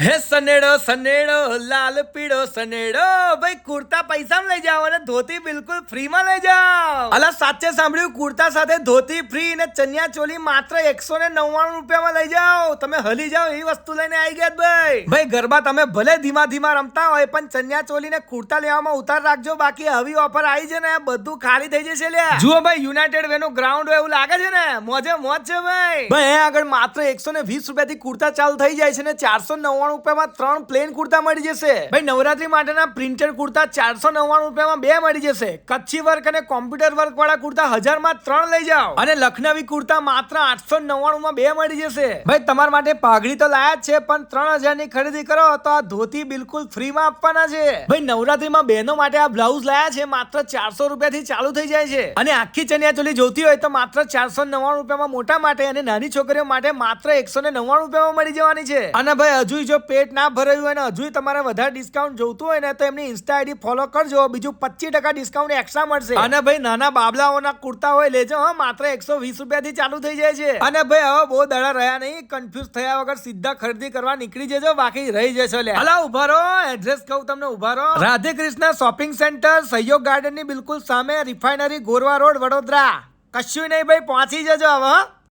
હે સનેડો સનેડો, લાલ પીળો સનેડો. ભાઈ, કુર્તા પૈસામાં લઈ જાઓ અને ધોતી બિલકુલ ફ્રીમાં લઈ જાઓ. અલા, સાચે સાંભળ્યું, કુર્તા સાથે ધોતી ફ્રી અને ચણિયા ચોલી માત્ર એકસો ને નવ્વાણું રૂપિયામાં લઈ જાઓ. તમે હલી જાઓ, એવી વસ્તુ લઈને આવી ગયા ભાઈ. ભાઈ ગરબા તમે ભલે ધીમા ધીમા રમતા હોય, પણ ચણિયા ચોલી ને કુર્તા લેવામાં ઉતાર રાખજો. બાકી આવી ઓફર આવી છે ને, બધું ખાલી થઈ જશે લે જુઓ ભાઈ યુનાઇટેડ વે નું ગ્રાઉન્ડ એવું લાગે છે ને? મોજે મોજ છે ભાઈ. ભાઈ આગળ માત્ર એકસો ને વીસ રૂપિયાથી કુર્તા ચાલુ થઈ જાય છે ને, ચારસો નવ્વાણું રૂપિયામાં ત્રણ પ્લેન કુર્તા મળી જશે. ભાઈ, નવરાત્રી માટેના પ્રિન્ટેડ કુર્તા ચારસો નવ્વાણું રૂપિયામાં બે મળી જશે. કચ્છી વર્ક અને કોમ્પ્યુટર વર્ક વાળા કુર્તા હજારમાં ત્રણ લઈ જાઓ. અને લખનવી કુર્તા માત્ર આઠસો નવ્વાણું માં બે મળી જશે. ભાઈ, તમારા માટે પાઘડી તો લાયા જ છે, પણ ત્રણ હજારની ખરીદી કરો, તો આ ધોતી બિલકુલ ફ્રીમાં આપવાના છે. ભાઈ, નવરાત્રીમાં બહેનો માટે આ બ્લાઉઝ લાયા છે, માત્ર ચારસો રૂપિયાથી ચાલુ થઈ જાય છે. અને આખી ચણિયા ચોલી જોતી હોય તો માત્ર ચારસો નવ્વાણું રૂપિયામાં મોટા માટે અને નાની છોકરીઓ માટે માત્ર એકસો ને નવ્વાણું રૂપિયામાં મળી જવાની છે. અને ભાઈ, હજુ જો પેટ ના ભરાયું હોય ને હજુ તમારે વધારે ડિસ્કાઉન્ટ જોઈતું હોય ને તો એમની ઇન્સ્ટા આઈડી ફોલો કરજો. બીજું પચીસ ટકા ડિસ્કાઉન્ટ એક્સ્ટ્રા મળશે. અને ભાઈ નાના બાબલાઓના કુર્તા હોય લેજો હા માત્ર એકસો વીસ રૂપિયાથી ચાલુ થઈ જાય છે. અને ભાઈ હવે બહુ દડા રહ્યા નહીં કન્ફ્યુઝ થયા વગર સીધા ખરીદી કરવા નીકળી જજો બાકી રહી જશો લે હલા ઊભા રહો એડ્રેસ કહું તમને ઊભા રહો. રાધે કૃષ્ણ શોપિંગ સેન્ટર સહયોગ ગાર્ડનની બિલકુલ સામે રિફાઇનરી ગોરવા રોડ વડોદરા. કશું નહીં ભાઈ પહોંચી જજો હવે?